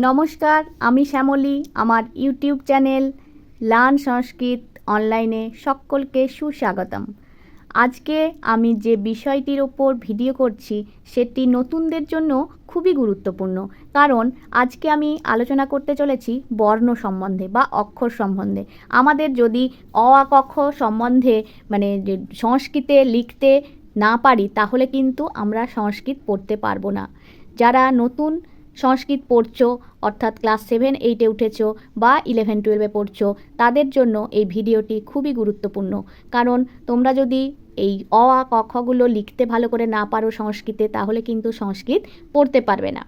নমস্কার, আমি শ্যামলী। আমার ইউটিউব চ্যানেল লার্ন সংস্কৃত অনলাইনে সকলকে সুস্বাগতম। আজকে আমি যে বিষয়টির ওপর ভিডিও করছি, সেটি নতুনদের জন্য খুবই গুরুত্বপূর্ণ। কারণ আজকে আমি আলোচনা করতে চলেছি বর্ণ সম্বন্ধে বা অক্ষর সম্বন্ধে। আমাদের যদি অ, আ, ক সম্বন্ধে মানে সংস্কৃতে লিখতে না পারি, তাহলে কিন্তু আমরা সংস্কৃত পড়তে পারব না। যারা নতুন সংস্কৃত পড়ছো, অর্থাৎ ক্লাস সেভেন এইটে উঠেছো বা ইলেভেন টুয়েলভে পড়ছো, তাদের জন্য এই ভিডিওটি খুবই গুরুত্বপূর্ণ। কারণ তোমরা যদি এই অ, আ, ক খগুলো লিখতে ভালো করে না পারো সংস্কৃতে, তাহলে কিন্তু সংস্কৃত পড়তে পারবে না।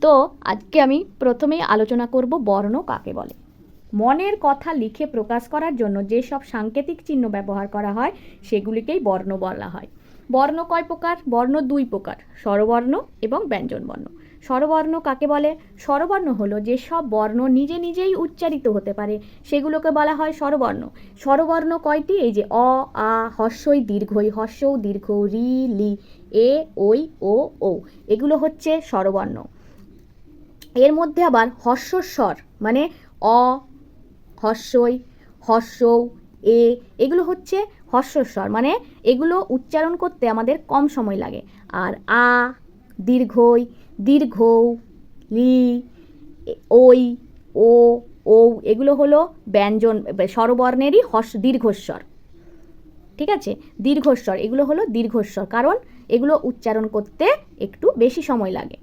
তো আজকে আমি প্রথমেই আলোচনা করব বর্ণ কাকে বলে। মনের কথা লিখে প্রকাশ করার জন্য যেসব সাংকেতিক চিহ্ন ব্যবহার করা হয়, সেগুলিকেই বর্ণ বলা হয়। বর্ণ কয় প্রকার? বর্ণ দুই প্রকার, স্বরবর্ণ এবং ব্যঞ্জনবর্ণ। স্বরবর্ণ কাকে বলে? স্বরবর্ণ হলো যেসব বর্ণ নিজে নিজেই উচ্চারিত হতে পারে। সেগুলোকে বলা হয় স্বরবর্ণ। স্বরবর্ণ কয়টি? এই যে অ, আ, হর্ষই দীর্ঘই হর্ষৌ দীর্ঘ, রি, লি, এ ওই ও ও এগুলো হচ্ছে স্বরবর্ণ। এর মধ্যে আবার হর্ষস্বর মানে অ, হর্ষই হর্ষৌ এ, এগুলো হচ্ছে হর্ষস্বর মানে এগুলো উচ্চারণ করতে আমাদের কম সময় লাগে। আর আ, দীর্ঘই দীর্ঘ, লি ওই ও ও এগুলো হলো ব্যঞ্জন, স্বরবর্ণেরই হস, দীর্ঘস্বর। ঠিক আছে? দীর্ঘস্বর, এগুলো হলো দীর্ঘস্বর। কারণ এগুলো উচ্চারণ করতে একটু বেশি সময় লাগে।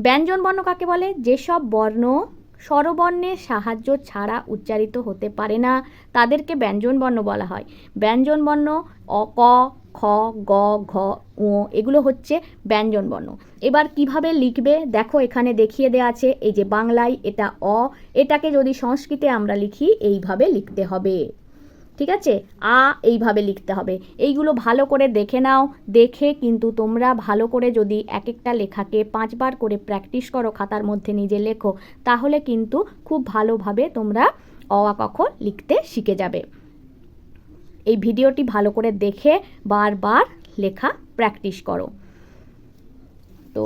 ব্যঞ্জন বর্ণ কাকে বলে? যেসব বর্ণ স্বরবর্ণের সাহায্য ছাড়া উচ্চারিত হতে পারে না, তাদেরকে ব্যঞ্জন বর্ণ বলা হয়। ব্যঞ্জন বর্ণ অ, ক খ, গ, ঘ ও এগুলো হচ্ছে ব্যঞ্জন বর্ণ। এবার কীভাবে লিখবে? দেখো, এখানে দেখিয়ে দেওয়া আছে, এই যে বাংলায় এটা অ, এটাকে যদি সংস্কৃতে আমরা লিখি, এইভাবে লিখতে হবে। ঠিক আছে? আ, এইভাবে লিখতে হবে। এইগুলো ভালো করে দেখে নাও। দেখে কিন্তু তোমরা ভালো করে যদি এক একটা লেখাকে পাঁচবার করে প্র্যাকটিস করো খাতার মধ্যে নিজে লেখো, তাহলে কিন্তু খুব ভালোভাবে তোমরা অ, আ, ক, খ লিখতে শিখে যাবে। এই ভিডিওটি ভালো করে দেখে বারবার লেখা প্র্যাকটিস করো। তো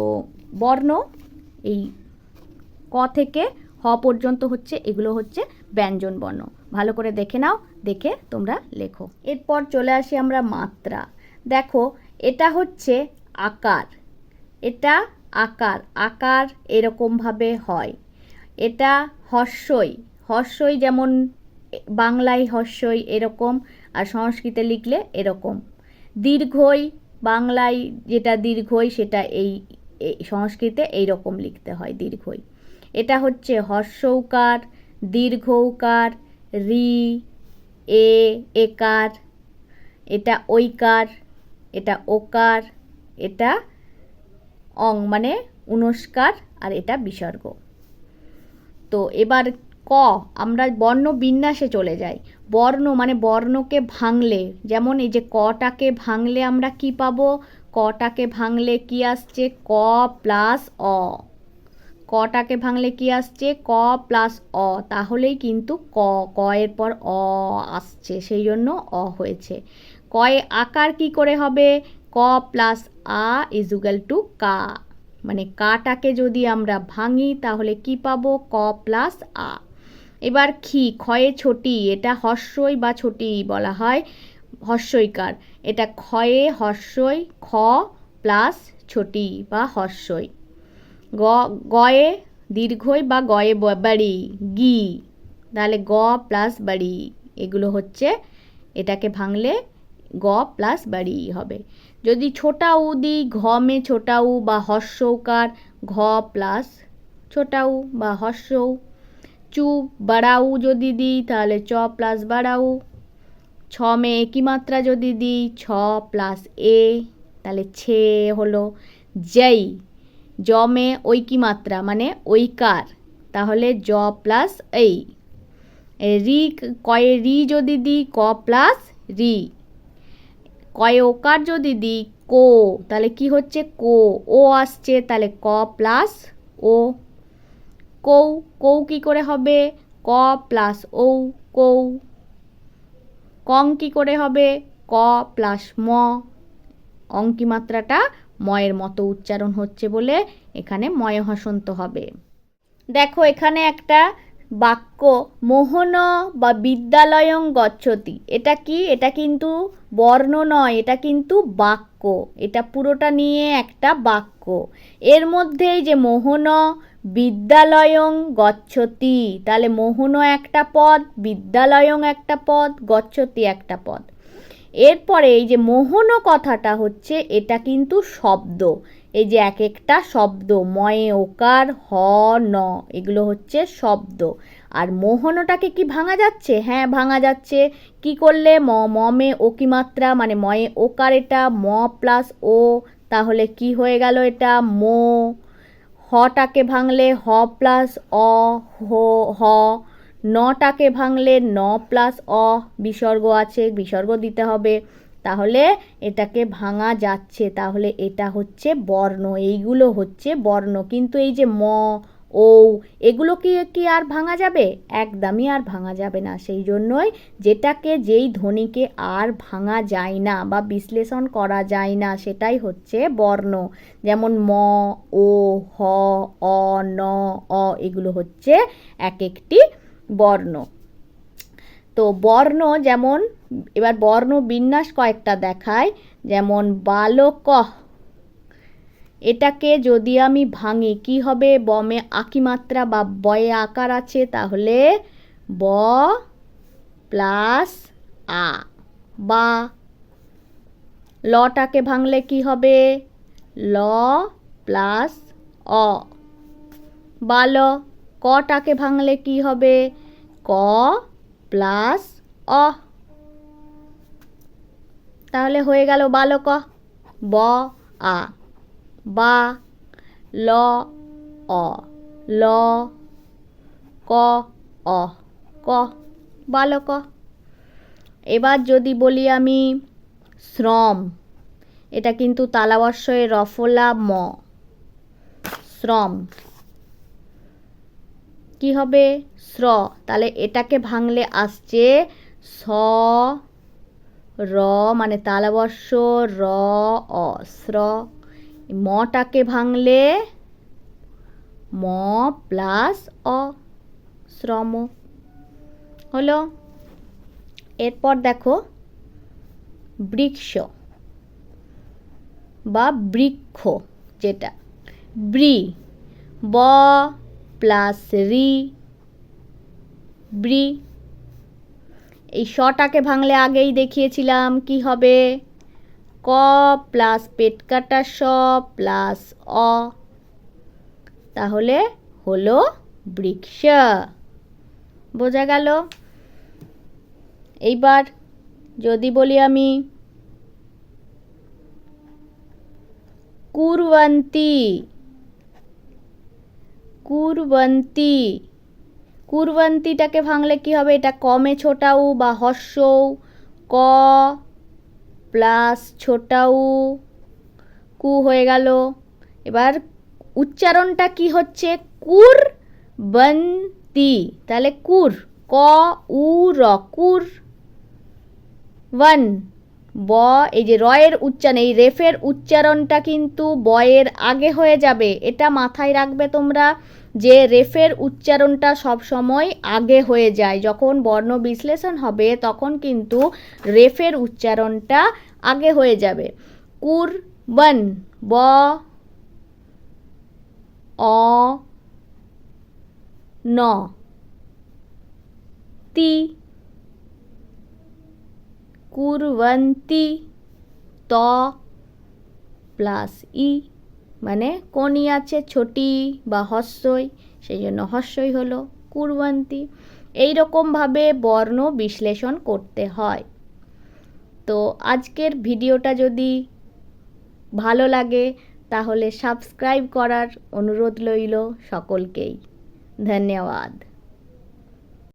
বর্ণ এই ক থেকে হ পর্যন্ত হচ্ছে, এগুলো হচ্ছে ব্যঞ্জন বর্ণ। ভালো করে দেখে নাও, দেখে তোমরা লেখো। এরপর চলে আসি আমরা মাত্রা। দেখো, এটা হচ্ছে আকার। এটা আকার আকার এরকমভাবে হয়। এটা হর্ষই হর্ষই যেমন বাংলায় হর্ষই এরকম আর সংস্কৃতে লিখলে এরকম। দীর্ঘই, বাংলায় যেটা দীর্ঘই, সেটা এই সংস্কৃতে এই রকম লিখতে হয়, দীর্ঘই। এটা হচ্ছে হর্ষৌকার, দীর্ঘৌকার, রি, এ, একার, এটা ঐকার, এটা ওকার, এটা অং মানে উনস্কার, আর এটা বিসর্গ। তো এবার ক, আমরা বর্ণ বিন্যাসে চলে যাই। বর্ণ মানে বর্ণকে ভাঙলে। যেমন এই যে কটাকে ভাঙলে আমরা কি পাবো? কটাকে ভাঙলে কি আসছে? ক প্লাস অ। কটাকে ভাঙলে কি আসছে? ক প্লাস অ। তাহলেই কিন্তু ক ক এর পর অ আসছে। সেই জন্য অ হয়েছে। কয়ে আকার কি করে হবে? ক প্লাস আ ইজুগাল টু কা। মানে কাটাকে যদি আমরা ভাঙি, তাহলে কি পাবো? ক প্লাস আ। এবার খি, ক্ষয়ে ছোটি, এটা হর্ষই বা ছোটি বলা হয় হর্ষইকার এটা ক্ষয়ে হর্ষই খ প্লাস ছোটি বা হর্ষই গ, গয়ে, দীর্ঘই বা গয়ে বাড়ি, গি। তাহলে গ প্লাস বাড়ি, এগুলো হচ্ছে, এটাকে ভাঙলে গ প্লাস বাড়ি হবে। যদি ছোটা উ দিই, ঘমে ছোটা উ বা হর্ষৌকার ঘ প্লাস ছোটা উ বা হর্ষৌ চু বাড়াউ যদি দিই তাহলে চ প্লাস বাড়াউ ছ মে একই মাত্রা যদি দিই, ছ প্লাস এ, তাহলে ছে হলো যেই জমে ঐকি মাত্রা মানে ঐকার তাহলে জ প্লাস এই। রি কয়ে রি যদি দিই, ক প্লাস রি। কয়ে ওকার যদি দিই, কো, তাহলে কি হচ্ছে? কো, ও আসছে, তাহলে ক প্লাস ও। কৌ কৌ কী করে হবে? ক প্লাস ঔ, কৌ। কং কী করে হবে? ক প্লাস ম। অঙ্কি মাত্রাটা? ময়ের মতো উচ্চারণ হচ্ছে বলে এখানে ময় হসন্ত হবে। দেখো এখানে একটা বাক্য, মোহন বা বিদ্যালয়ং গচ্ছতি। এটা কি? এটা কিন্তু বর্ণ নয়, এটা কিন্তু বাক্য। এটা পুরোটা নিয়ে একটা বাক্য। এর মধ্যেই যে মোহন বিদ্যালয়ং গচ্ছতি। তাহলে মোহন একটা পদ, বিদ্যালয়ং একটা পদ, গচ্ছতি একটা পদ। এরপরে এই যে মোহন কথাটা হচ্ছে, এটা কিন্তু শব্দ। এই যে এক একটা শব্দ, ময়ে ওকার, হ, ন, এগুলো হচ্ছে শব্দ। আর মোহনটাকে কি ভাঙা যাচ্ছে? হ্যাঁ ভাঙা যাচ্ছে। কি করলে? ম, মমে ও কি মাত্রা মানে ময়ে ওকার এটা, ম প্লাস ও, তাহলে কি হয়ে গেল এটা? মো হটাকে ভাঙলে হ প্লাস অ, হো, হ। নটাকে ভাঙলে ন প্লাস অ, বিসর্গ আছে, বিসর্গ দিতে হবে। তাহলে এটাকে ভাঙা যাচ্ছে। তাহলে এটা হচ্ছে বর্ণ, এইগুলো হচ্ছে বর্ণ। কিন্তু এই যে ম ও এগুলো কি কি আর ভাঙা যাবে? একদমই আর ভাঙা যাবে না। সেই জন্যই যেটাকে যেই ধ্বনিকে আর ভাঙা যায় না বা বিশ্লেষণ করা যায় না, সেটাই হচ্ছে বর্ণ। যেমন ম, ও, হ, অ, ন, অ, এগুলো হচ্ছে এক একটি বর্ণ। তো বর্ণ যেমন, এবার বর্ণ বিন্যাস কয়েকটা দেখায় যেমন বালক এটাকে যদি আমি ভাঙি, কি হবে? বমে আকি মাত্রা বা বয়ে আকার আছে, তাহলে ব প্লাস আ। বা লটাকে ভাঙলে কি হবে? ল প্লাস অ। বাল কটাকে ভাঙলে কি হবে? ক প্লাস অ। তাহলে হয়ে গেল বালক, ব, আ। বা, ল, অ, ল, ক, অ, ক, বালক। এবার যদি বলি আমি শ্রম, এটা কিন্তু তালাবস্যয় রফলা ম, শ্রম। কি হবে? স্র। তাহলে এটাকে ভাঙলে আসছে স, র মানে তালাবর্ষ র, অ, স্র। মটাকে ভাঙলে ম প্লাস অ শ্রম। হলো, এরপর দেখো, বৃক্ষ বা বৃক্ষ যেটা। ব্রি, ব প্লাস রি, ব্রি। এই শটাকে ভাঙলে আগেই দেখিয়েছিলাম কি হবে? ক প্লাস পেট কাটা স প্লাস অ। তাহলে হলো বৃক্ষ। বোঝা গেল? এইবার যদি বলি আমি কুরবন্তী। কুরবন্তী। কুরবন্তীটাকে ভাঙলে কি হবে? এটা কমে ছোটাউ বা হর্ষৌ ক প্লাস ছোটাউ কু হয়ে গেল। এবার উচ্চারণটা কি হচ্ছে? কুর বন্তি। তাহলে কুর, ক, উ, র, কুর ওয়ান ব, এই যে রয়ের উচ্চারণ, এই রেফের উচ্চারণটা কিন্তু বয়ের আগে হয়ে যাবে। এটা মাথায় রাখবে তোমরা যে রেফের উচ্চারণটা সব সময় আগে হয়ে যায়। যখন বর্ণ বিশ্লেষণ হবে, তখন কিন্তু রেফের উচ্চারণটা আগে হয়ে যাবে। কুর বন ব, অ, ন, তি কুরবন্তি ত প্লাস ই মানে কোনি আছে ছোটি বা হস্যই সেই জন্য হস্যই হলো কুরবন্তি। এইরকমভাবে বর্ণ বিশ্লেষণ করতে হয়। তো আজকের ভিডিওটা যদি ভালো লাগে, তাহলে সাবস্ক্রাইব করার অনুরোধ রইল সকলকেই। ধন্যবাদ।